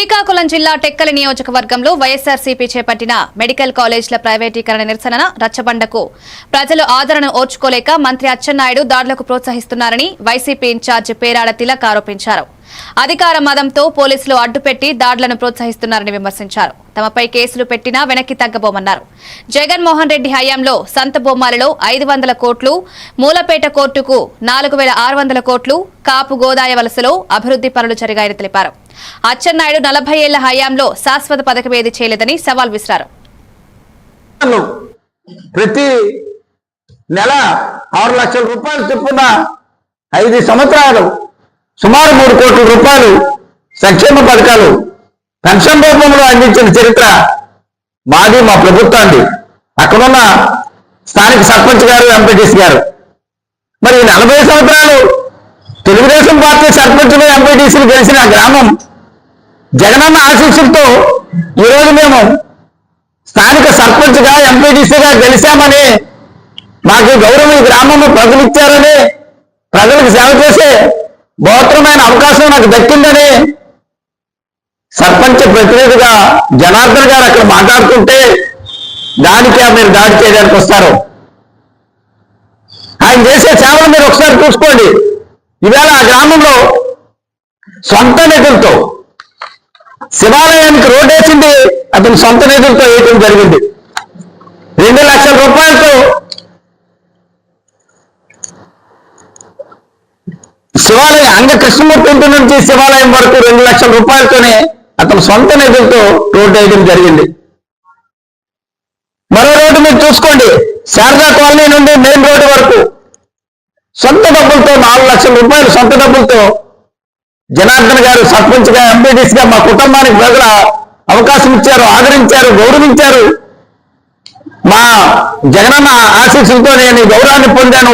శ్రీకాకుళం జిల్లా టెక్కలి నియోజకవర్గంలో వైఎస్ఆర్సీపీ చేపట్టిన మెడికల్ కాలేజీల ప్రైవేటీకరణ నిరసన రచ్చబండకు ప్రజలు ఆదరణ ఓర్చుకోలేక మంత్రి అచ్చెన్నాయుడు దాడులకు ప్రోత్సహిస్తున్నారని వైసీపీ ఇన్ఛార్జ్ పేరాడ తిలక్ ఆరోపించారు. అధికార మదంతో పోలీసులు అడ్డుపెట్టి దాడులను ప్రోత్సహిస్తున్నారని విమర్శించారు. తమపై కేసులు పెట్టినా వెనక్కి తగ్గబోమన్నారు. జగన్మోహన్ రెడ్డి హయాంలో సంత బొమ్మాలలో ఐదు వందల కోట్లు మూలపేట కోర్టుకు నాలుగు వేల ఆరు వందల కోట్లు కాపు గోదాయ వలసలో అభివృద్ధి పనులు జరిగాయని తెలిపారు. అచ్చెన్నాయుడు నలభై ఏళ్ళ హయాంలో శాశ్వత పథకం ఏది చేయలేదని సవాల్ విసిరారు. ప్రతి నెల ఆరు లక్షల రూపాయలు చొప్పున ఐదు సంవత్సరాలు సుమారు మూడు కోట్ల రూపాయలు సంక్షేమ పథకాలు పెన్షన్ రూపంలో అందించిన చరిత్ర మాది మా ప్రభుత్వాన్ని అక్కడున్న స్థానిక సర్పంచ్ గారు ఎంపీటీసీ గారు. మరి నలభై సంవత్సరాలు తెలుగుదేశం పార్టీ సర్పంచులు ఎంపీటీసీలు గెలిచిన గ్రామం జగనన్న ఆశీస్సులతో ఈరోజు మేము స్థానిక సర్పంచ్గా ఎంపీటీసీగా గెలిచామని మాకు గౌరవం ఈ గ్రామంలో ప్రజలు ఇచ్చారని ప్రజలకు సేవ చేసే బోత్రమైన అవకాశం నాకు దక్కిందని సర్పంచ్ ప్రతినిధిగా జనార్దన్ గారు అక్కడ మాట్లాడుతుంటే దానికి మీరు దాడి చేయడానికి వస్తారు. ఆయన చేసే సేవలు మీరు ఒకసారి చూసుకోండి. ఈవేళ ఆ గ్రామంలో సొంత నిధులతో శివాలయానికి రోడ్ వేసింది అతని సొంత నిధులతో వేయటం జరిగింది. రెండు లక్షల రూపాయలతో శివాలయం అంగ కృష్ణమూర్తి ఇంటి నుంచి శివాలయం వరకు రెండు లక్షల రూపాయలతోనే అతని సొంత నిధులతో రోడ్డు వేయడం జరిగింది. మరో రోడ్డు మీరు చూసుకోండి. శారదా కాలనీ నుండి మెయిన్ రోడ్డు డబ్బులతో నాలుగు లక్షల రూపాయలు సొంత డబ్బులతో జనార్దన్ గారు సర్పంచ్గా ఎంపీటీసీ గా మా కుటుంబానికి ప్రజల అవకాశం ఇచ్చారు ఆదరించారు గౌరవించారు. మా జగనన్న ఆశీస్సులతో నేను గౌరవాన్ని పొందాను.